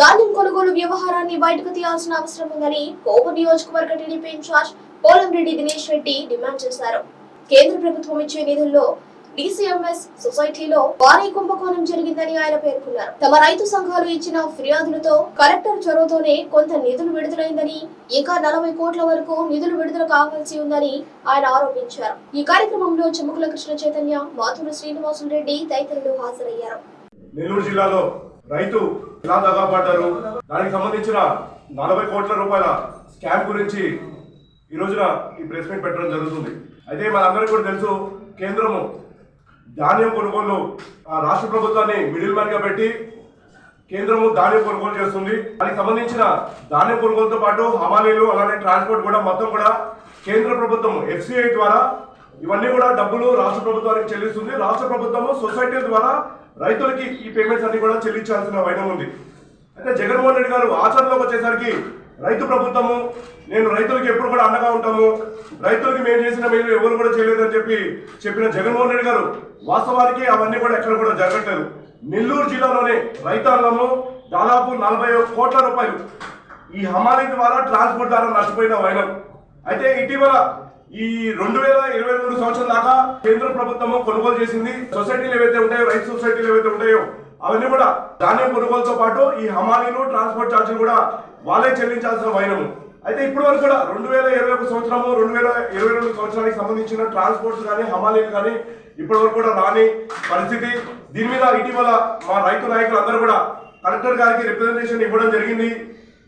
ధాన్యం కొనుగోలు వ్యవహారాన్ని బయటకు తీయాల్సిన అవసరం ఉందని కోపు నియోజకవర్గ TDP in charge Polamreddy Dinesh Reddy demand చేశారు. కేంద్ర ప్రభుత్వం ఇచ్చే నిధుల్లో డిసిఎంఎస్ సొసైటీలో భారీ కుంభకోణం జరిగిందని ఆయన పేర్కొన్నారు. తమ రైతు సంఘాలు ఇచ్చిన ఫిర్యాదులతో కలెక్టర్ చొరవతోనే కొంత నిధులు విడుదలైందని ఇంకా నలభై కోట్ల వరకు నిధులు విడుదల కావాల్సి ఉందని ఆయన ఆరోపించారు. ఈ కార్యక్రమంలో చెముకుల కృష్ణ చైతన్య మాధురి శ్రీనివాసులు రెడ్డి తదితరులు హాజరయ్యారు. నెల్లూరు జిల్లాలో రైతు ఎలా దగాపడ్డారు దానికి సంబంధించిన నలభై కోట్ల రూపాయల స్కామ్ గురించి ఈ రోజున ఈ ప్రెస్ మీట్ పెట్టడం జరుగుతుంది. అయితే మనందరికీ కూడా తెలుసు కేంద్రము ధాన్యం కొనుగోలు ఆ రాష్ట్ర ప్రభుత్వాన్ని మిడిల్ మ్యాన్గా పెట్టి కేంద్రము ధాన్యం కొనుగోలు చేస్తుంది. దానికి సంబంధించిన ధాన్యం కొనుగోలుతో పాటు హమాలీలు అలానే ట్రాన్స్పోర్ట్ కూడా మొత్తం కూడా కేంద్ర ప్రభుత్వం ఎఫ్సిఐ ద్వారా ఇవన్నీ కూడా డబ్బులు రాష్ట్ర ప్రభుత్వానికి చెల్లిస్తుంది. రాష్ట్ర ప్రభుత్వము సొసైటీల ద్వారా రైతులకి ఈ పేమెంట్స్ అన్ని కూడా చెల్లించాల్సిన వైనం ఉంది. అయితే జగన్మోహన్ రెడ్డి గారు ఆచరణలోకి వచ్చేసరికి రైతు ప్రభుత్వము నేను రైతులకు ఎప్పుడు కూడా అండగా ఉంటాము రైతులకి మేము చేసిన మేలు ఎవరు కూడా చేయలేదని చెప్పి చెప్పిన జగన్మోహన్ రెడ్డి గారు వాస్తవానికి అవన్నీ కూడా ఎక్కడ కూడా జరగట్లేదు. నెల్లూరు జిల్లాలోనే రైతాంగము దాదాపు నలభై కోట్ల రూపాయలు ఈ హమాలీ ద్వారా ట్రాన్స్పోర్ట్ ద్వారా నష్టపోయిన వైనం. అయితే ఇటీవల ఈ రెండు వేల ఇరవై రెండు సంవత్సరం దాకా కేంద్ర ప్రభుత్వము కొనుగోలు చేసింది. సొసైటీలు ఏవైతే ఉంటాయో రైతు సొసైటీలు ఏవైతే ఉంటాయో అవన్నీ కూడా ధాన్యం కొనుగోలుతో పాటు ఈ హమాలీలు ట్రాన్స్పోర్ట్ ఛార్జీలు కూడా వాళ్ళే చెల్లించాల్సిన వైనము అయితే ఇప్పటి వరకు కూడా రెండు వేల ఇరవై ఒక సంవత్సరము రెండు వేల ఇరవై రెండు సంవత్సరానికి సంబంధించిన ట్రాన్స్పోర్ట్స్ కానీ హమాలీలు కానీ ఇప్పటి వరకు కూడా రాని పరిస్థితి. దీని మీద ఇటీవల మా రైతు నాయకులు అందరూ కూడా కలెక్టర్ గారికి రిప్రజెంటేషన్ ఇవ్వడం జరిగింది.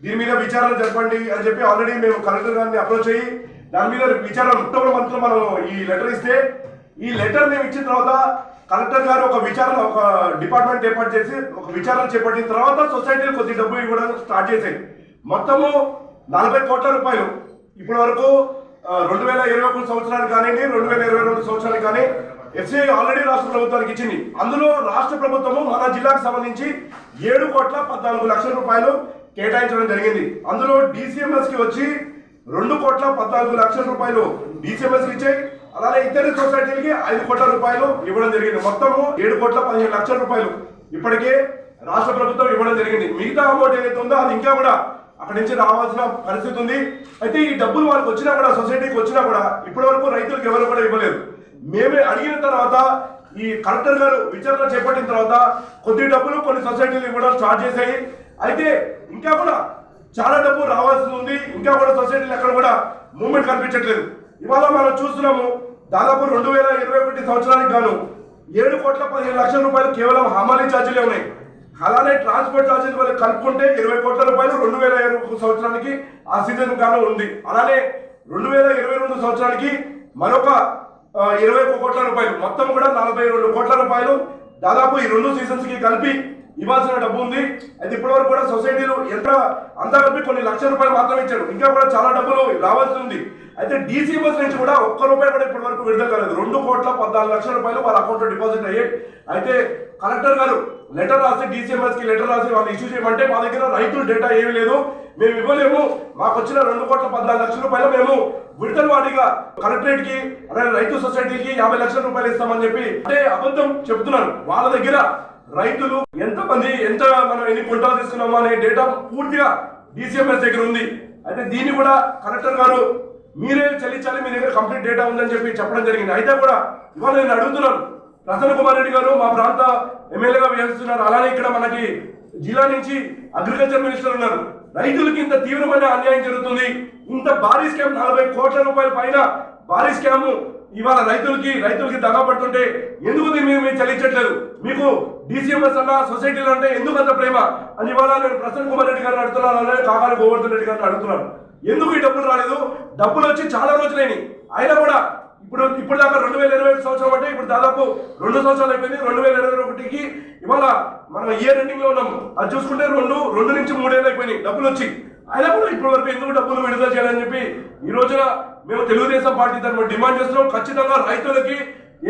దీని మీద విచారణ జరపండి అని చెప్పి ఆల్రెడీ మేము కలెక్టర్ గారిని అప్రోచ్ అయ్యి దాని మీద విచారణ అక్టోబర్ మంత్ మనం ఈ లెటర్ ఇస్తే ఈ లెటర్ మేము ఇచ్చిన తర్వాత కలెక్టర్ గారు ఒక విచారణ ఒక డిపార్ట్మెంట్ ఏర్పాటు చేసి ఒక విచారణ చేపట్టిన తర్వాత సొసైటీలు కొద్ది డబ్బు ఇవ్వడం స్టార్ట్ చేసాయి మొత్తము నలభై కోట్ల రూపాయలు. ఇప్పటి వరకు రెండు వేల ఇరవై ఒకటి సంవత్సరానికి కానివ్వండి రెండు వేల ఇరవై రెండు సంవత్సరానికి కానీ ఎఫ్సిఐ ఆల్రెడీ రాష్ట్ర ప్రభుత్వానికి ఇచ్చింది. అందులో రాష్ట్ర ప్రభుత్వము మన జిల్లాకు సంబంధించి ఏడు కోట్ల పద్నాలుగు లక్షల రూపాయలు కేటాయించడం జరిగింది. అందులో డిసిఎంఎస్కి వచ్చి రెండు కోట్ల పద్నాలుగు లక్షల రూపాయలు డిసిఎంఎస్ ఇచ్చాయి. అలానే ఇతర సొసైటీలకి ఐదు కోట్ల రూపాయలు ఇవ్వడం జరిగింది. మొత్తము ఏడు కోట్ల పదిహేను లక్షల రూపాయలు ఇప్పటికే రాష్ట్ర ప్రభుత్వం ఇవ్వడం జరిగింది. మిగతా అమౌంట్ ఏదైతే ఉందో అది ఇంకా కూడా అక్కడి నుంచి రావాల్సిన పరిస్థితి ఉంది. అయితే ఈ డబ్బులు వాళ్ళకి వచ్చినా కూడా సొసైటీకి వచ్చినా కూడా ఇప్పటి వరకు రైతులకు ఎవరు కూడా ఇవ్వలేదు. మేమే అడిగిన తర్వాత ఈ కలెక్టర్ గారు విచారణ చేపట్టిన తర్వాత కొద్ది డబ్బులు కొన్ని సొసైటీలు ఇవ్వడం స్టార్ట్ చేశాయి. అయితే ఇంకా కూడా చాలా డబ్బు రావాల్సి ఉంది. ఇంకా కూడా సొసైటీలు ఎక్కడ కూడా మూమెంట్ కనిపించట్లేదు. ఇవాళ మనం చూస్తున్నాము దాదాపు రెండు వేల ఇరవై ఒకటి సంవత్సరానికి గాను ఏడు కోట్ల పదిహేను లక్షల రూపాయలు కేవలం హమాలీ ఛార్జీలే ఉన్నాయి. అలానే ట్రాన్స్పోర్ట్ ఛార్జీలు వాళ్ళు కలుపుకుంటే ఇరవై కోట్ల రూపాయలు రెండు వేల ఇరవై సంవత్సరానికి ఆ సీజన్ గాను ఉంది. అలానే రెండు వేల ఇరవై రెండు సంవత్సరానికి మరొక ఇరవై ఒక్క కోట్ల రూపాయలు మొత్తం కూడా నలభై రెండు కోట్ల రూపాయలు దాదాపు ఈ రెండు సీజన్స్కి కలిపి ఇవ్వాల్సిన డబ్బు ఉంది. అయితే ఇప్పటివరకు కూడా సొసైటీలు ఎంత అంతా కలిపి కొన్ని లక్షల రూపాయలు మాత్రమే ఇచ్చారు. ఇంకా కూడా చాలా డబ్బులు రావాల్సి ఉంది. అయితే డీసీఎంఎస్ నుంచి కూడా ఒక్క రూపాయి కూడా ఇప్పటి వరకు విడుదల కాలేదు. రెండు కోట్ల పద్నాలుగు లక్షల రూపాయలు వాళ్ళ అకౌంట్లో డిపాజిట్ అయ్యాయి. అయితే కలెక్టర్ గారు లెటర్ రాసి డీసీఎంఎస్కి లెటర్ రాసి వాళ్ళు ఇష్యూ చేయమంటే మా దగ్గర రైతుల డేటా ఏమీ లేదు. మేము ఇవ్వలేము. మాకు వచ్చిన రెండు కోట్ల పద్నాలుగు లక్షల రూపాయలు మేము విడుదల వాడిగా కలెక్టరేట్కి అలాగే రైతు సొసైటీకి యాభై లక్షల రూపాయలు ఇస్తామని చెప్పి అంటే అబద్ధం చెప్తున్నారు. వాళ్ళ దగ్గర రైతులు ఎంత మంది ఎంత మనం ఎన్ని క్వింటాలు తీసుకున్నామో అనే డేటా పూర్తిగా డిసిఎంఎస్ దగ్గర ఉంది. అయితే దీన్ని కూడా కలెక్టర్ గారు మీరే చెల్లించాలి మీ దగ్గర కంప్లీట్ డేటా ఉందని చెప్పి చెప్పడం జరిగింది. అయితే కూడా ఇవాళ నేను అడుగుతున్నాను రతన్ కుమార్ రెడ్డి గారు మా ప్రాంత ఎమ్మెల్యేగా వ్యవహరిస్తున్నారు. అలానే ఇక్కడ మనకి జిల్లా నుంచి అగ్రికల్చర్ మినిస్టర్ ఉన్నారు. రైతులకి ఇంత తీవ్రమైన అన్యాయం జరుగుతుంది. ఇంత భారీ స్కామ్ నలభై కోట్ల రూపాయల పైన భారీ స్కామ్ ఇవాళ రైతులకి రైతులకి దగా పడుతుంటే ఎందుకు మేము మీరు మీరు చెల్లించట్లేదు మీకు డిసిఎంఎస్ అన్న సొసైటీలు అంటే ఎందుకు అంత ప్రేమ? అని ఇవాళ నేను ప్రసన్న కుమార్ రెడ్డి గారిని అడుగుతున్నాను అలానే కాకాని గోవర్ధన్ రెడ్డి గారిని అడుగుతున్నాను. ఎందుకు ఈ డబ్బులు రాలేదు? డబ్బులు వచ్చి చాలా రోజులైనవి అయినా కూడా ఇప్పుడు ఇప్పుడు దాకా రెండు వేల ఇరవై సంవత్సరం అంటే ఇప్పుడు దాదాపు రెండు సంవత్సరాలు అయిపోయింది రెండు వేల ఇరవై ఒకటికి ఇవాళ మనం ఇయర్ ఎండింగ్లో ఉన్నాము? అది చూసుకుంటే రెండు రెండు నుంచి మూడేళ్ళు అయిపోయినాయి డబ్బులు వచ్చి. అయినా కూడా ఇప్పటి వరకు ఎందుకు డబ్బులు విడుదల చేయాలని చెప్పి ఈ రోజున మేము తెలుగుదేశం పార్టీ తరఫున డిమాండ్ చేస్తున్నాం. ఖచ్చితంగా రైతులకి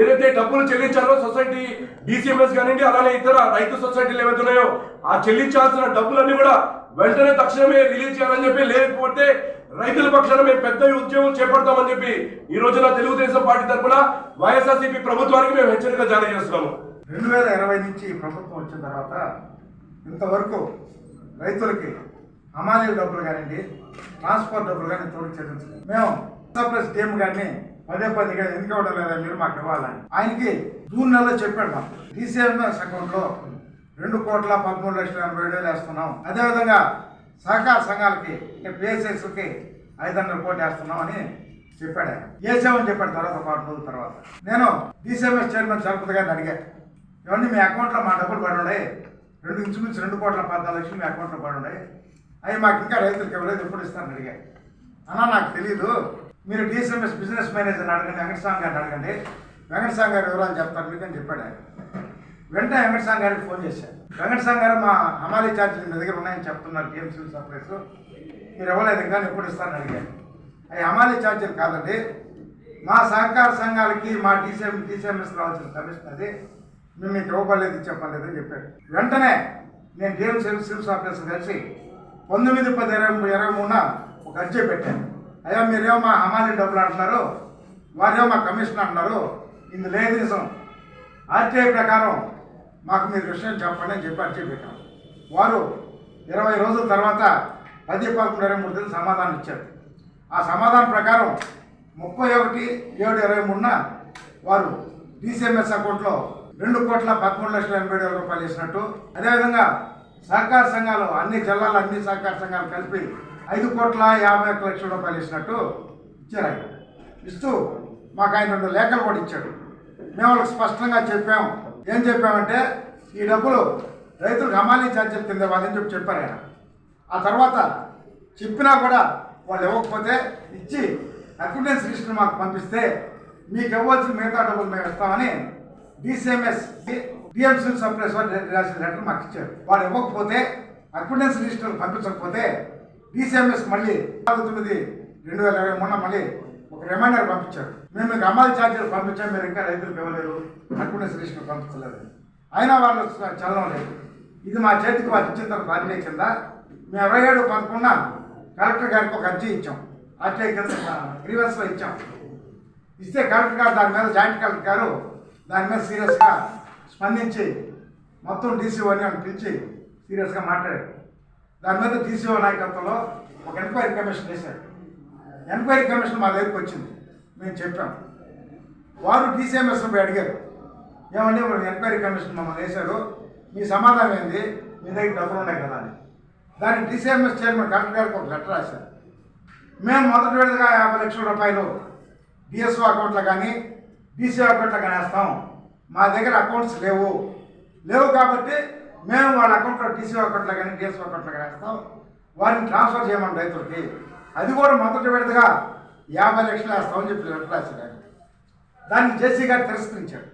ఏదైతే డబ్బులు చెల్లించాలో సొసైటీ డిసిఎంఎస్ కానివ్వండి అలానే ఇతర రైతు సొసైటీలు ఏవైతే ఉన్నాయో ఆ చెల్లించాల్సిన డబ్బులన్నీ కూడా వెంటనే తక్షణమే రిలీజ్ చేయాలని చెప్పి లేకపోతే రైతుల పక్షాన మేము పెద్ద ఉద్యమం చేపడతామని చెప్పి ఈ రోజున తెలుగుదేశం పార్టీ తరఫున వైఎస్ఆర్సీపీ ప్రభుత్వానికి మేము హెచ్చరిక జారీ చేస్తున్నాము. రెండు వేల ఇరవై నుంచి ప్రభుత్వం వచ్చిన తర్వాత ఇంతవరకు రైతులకి హమాలీ డబ్బులు కానివ్వండి ట్రాన్స్పోర్ట్ డబ్బులు కానీ తోడు చెల్లించలేదు. మేము సర్ప్లస్ టీమ్ గారిని పదే పదిగా ఎందుకు ఇవ్వడం లేదా మీరు మాకు ఇవ్వాలని. ఆయనకి జూన్ నెలలో చెప్పాడు మాకు. డిసిఎంఎస్ అకౌంట్లో రెండు కోట్ల పదమూడు లక్షల ఎనభై వేలు వేస్తున్నాం. అదేవిధంగా సహకార సంఘాలకి పిఎస్ఎస్కి ఐదు కోట్లు వేస్తున్నాం అని చెప్పాడు ఆయన. వేసామని చెప్పాడు తర్వాత ఒక రోజుల తర్వాత. నేను డిసిఎంఎస్ చైర్మన్ చలపతి గారిని అడిగాను ఇవన్నీ మీ అకౌంట్లో మా డబ్బులు పడి ఉన్నాయి. రెండు ఇంచుమించు రెండు కోట్ల పద్నాలుగు లక్షలు మీ అకౌంట్లో పడి ఉన్నాయి. అవి మాకు ఇంకా రైతులకు ఇవ్వలేదు ఎప్పుడు ఇస్తారని అడిగా. అన్నా నాకు తెలియదు మీరు డిఎస్ఎంఎస్ బిజినెస్ మేనేజర్ని అడగండి వెంకటస్వామి గారిని అడగండి. వెంకటస్వామి గారి వివరాలు చెప్తారు మీకు అని చెప్పాడు ఆయన. వెంటనే వెంకటస్వామి గారికి ఫోన్ చేశాను. వెంకటస్వామి గారు మా హమాలీ ఛార్జీలు మీ దగ్గర ఉన్నాయని చెప్తున్నారు టీఎంసీ సప్లైస్. మీరు ఇవ్వలేదు కానీ ఎప్పుడు ఇస్తారని అడిగాను అవి హమాలీ ఛార్జీలు కాదండి. మా సహకార సంఘాలకి మా డీసీఎం డీసీఎంఎస్ రావాల్సిన కమిషన్ అది. మేము మీకు ఇవ్వలేదు చెప్పలేదు అని చెప్పారు. వెంటనే నేను డిఎంసీ సివిల్స్ సప్లైస్ కలిసి పంతొమ్మిది పది ఇరవై ఇరవై మూడున ఒక అర్జీ పెట్టాను. అయ్యా మీరేమో మా హమాలీ డబ్బులు అంటున్నారు వారేమో మా కమిషన్ అంటున్నారు ఇది లేదు నిజం. ఆర్టీఐ ప్రకారం మాకు మీరు విషయం చెప్పండి అని చెప్పి అర్జీ పెట్టాం. వారు ఇరవై రోజుల తర్వాత పది పదకొండు ఇరవై మూడు తేదీ సమాధానం ఇచ్చారు. ఆ సమాధానం ప్రకారం ముప్పై ఒకటి ఏడు ఇరవై మూడున వారు డిసిఎంఎస్ అకౌంట్లో రెండు కోట్ల పదమూడు లక్షల ఎనభై వేల రూపాయలు ఇచ్చినట్టు అదేవిధంగా సహకార సంఘాలు అన్ని జిల్లాలు అన్ని సహకార సంఘాలు కలిపి ఐదు కోట్ల యాభై ఒక్క లక్షల రూపాయలు ఇచ్చినట్టు ఇచ్చారు ఆయన ఇస్తూ మాకు ఆయన రెండు లేఖలు కూడా ఇచ్చాడు. మేము వాళ్ళకి స్పష్టంగా చెప్పాం. ఏం చెప్పామంటే ఈ డబ్బులు రైతులకు హమాలీ ఛార్జీలు కింద వాళ్ళని చెప్పి చెప్పారు ఆయన ఆ తర్వాత చెప్పినా కూడా వాళ్ళు ఇవ్వకపోతే ఇచ్చి అక్విడెన్స్ లిస్టును మాకు పంపిస్తే మీకు ఇవ్వాల్సిన మిగతా డబ్బులు మేము ఇస్తామని డిసిఎంఎస్ డిఎంసీ సప్లైస్ వారు రాసిన లెటర్ మాకు ఇచ్చారు. వాళ్ళు ఇవ్వకపోతే అక్విడెన్స్ లిస్టులు పంపించకపోతే డిసిఎంఎస్ మళ్ళీ తొమ్మిది రెండు వేల ఇరవై మూడున మళ్ళీ ఒక రిమైండర్ పంపించారు. మేము మీకు అమలు ఛార్జీలు పంపించాం మీరు ఇంకా రైతులకు ఇవ్వలేదు అనుకునే లిస్టులు పంపించలేదు. అయినా వాళ్ళు చల్లడం లేదు. ఇది మా చేతికి వాళ్ళు ఇచ్చిన తర్వాత ఆర్టీఐ కింద మేము ఇరవై ఏడు పదకొండున కలెక్టర్ గారికి ఒక అర్జీ ఇచ్చాం. ఆర్టీఐ కింద గ్రీవెన్స్లో ఇచ్చాం. ఇస్తే కలెక్టర్ గారు దాని మీద జాయింట్ కలెక్టర్ గారు దాని మీద సీరియస్గా స్పందించి మొత్తం డీసీ అని పిలిచి సీరియస్గా మాట్లాడారు. దాని మీద డీసీఓ నాయకత్వంలో ఒక ఎంక్వైరీ కమిషన్ వేశారు. ఎంక్వైరీ కమిషన్ మా దగ్గరికి వచ్చింది. మేము చెప్పాం. వారు డీసీఎంఎస్ పోయి అడిగారు. ఏమండి ఇప్పుడు ఎంక్వైరీ కమిషన్ మమ్మల్ని వేశారు. మీ సమాధానం ఏంది? మీ దగ్గర డబ్బులు ఉన్నాయి కదా అని. దాన్ని డీసీఎంఎస్ చైర్మన్ కలెక్టర్ గారికి ఒక లెటర్ రాశారు. మేము మొదటి విడతగా యాభై లక్షల రూపాయలు డిఎస్ఓ అకౌంట్లో కానీ డీసీఓ అకౌంట్లో కానీ వేస్తాం. మా దగ్గర అకౌంట్స్ లేవు. లేవు కాబట్టి మేము వాళ్ళ అకౌంట్లో టీసీ అకౌంట్లో కానీ డిఎస్ఓ అకౌంట్లో కానీ వేస్తాం. వారిని ట్రాన్స్ఫర్ చేయమని రైతులకి. అది కూడా మొదటి విడతగా యాభై లక్షలు వేస్తామని చెప్పి లెటర్ రాశారు దాన్ని జేసీ గారు తిరస్కరించాడు